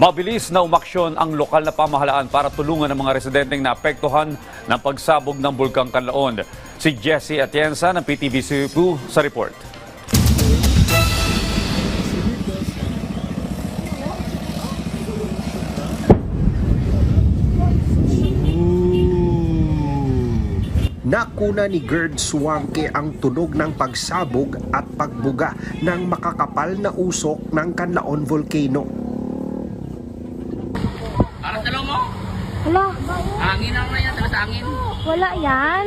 Mabilis na umaksyon ang lokal na pamahalaan para tulungan ang mga residenteng naapektuhan ng pagsabog ng Bulkang Kanlaon. Si Jesse Atienza ng PTV Cebu sa report. Nakuna ni Gerd Swanke ang tunog ng pagsabog at pagbuga ng makakapal na usok ng Kanlaon Volcano. Hala, Hangin lang na yan, talas hangin. wala yan.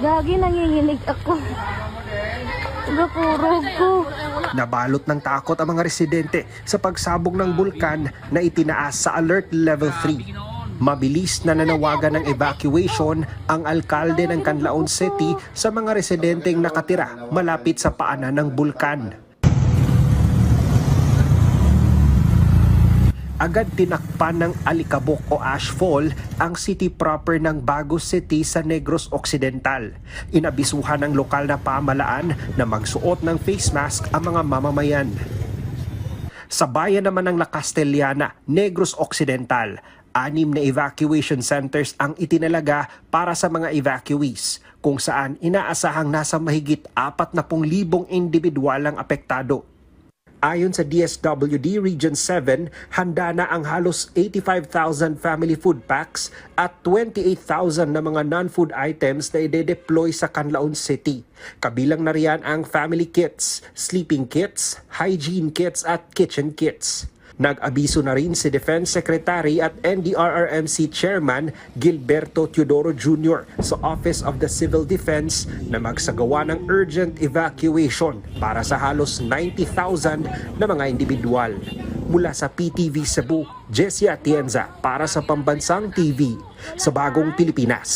Gagi, nanginginig ako. Gapurog ko. Nabalot ng takot ang mga residente sa pagsabog ng bulkan na itinaas sa Alert Level 3. Mabilis na nanawagan ng evacuation ang alkalde ng Canlaon City sa mga residenteng nakatira malapit sa paanan ng bulkan. Agad tinakpan ng alikabok o ashfall ang city proper ng Bagos City sa Negros Occidental. Inabisuhan ng lokal na pamalaan na magsuot ng face mask ang mga mamamayan. Sa bayan naman ng La Castellana, Negros Occidental, anim na evacuation centers ang itinalaga para sa mga evacuees kung saan inaasahang nasa mahigit 40,000 individual ang apektado. Ayon sa DSWD Region 7, handa na ang halos 85,000 family food packs at 28,000 na mga non-food items na ide-deploy sa Canlaon City. Kabilang na riyan ang family kits, sleeping kits, hygiene kits at kitchen kits. Nag-abiso na rin si Defense Secretary at NDRRMC Chairman Gilberto Teodoro Jr. sa Office of the Civil Defense na magsagawa ng urgent evacuation para sa halos 90,000 na mga individual. Mula sa PTV Cebu, Jessie Atienza para sa Pambansang TV sa Bagong Pilipinas.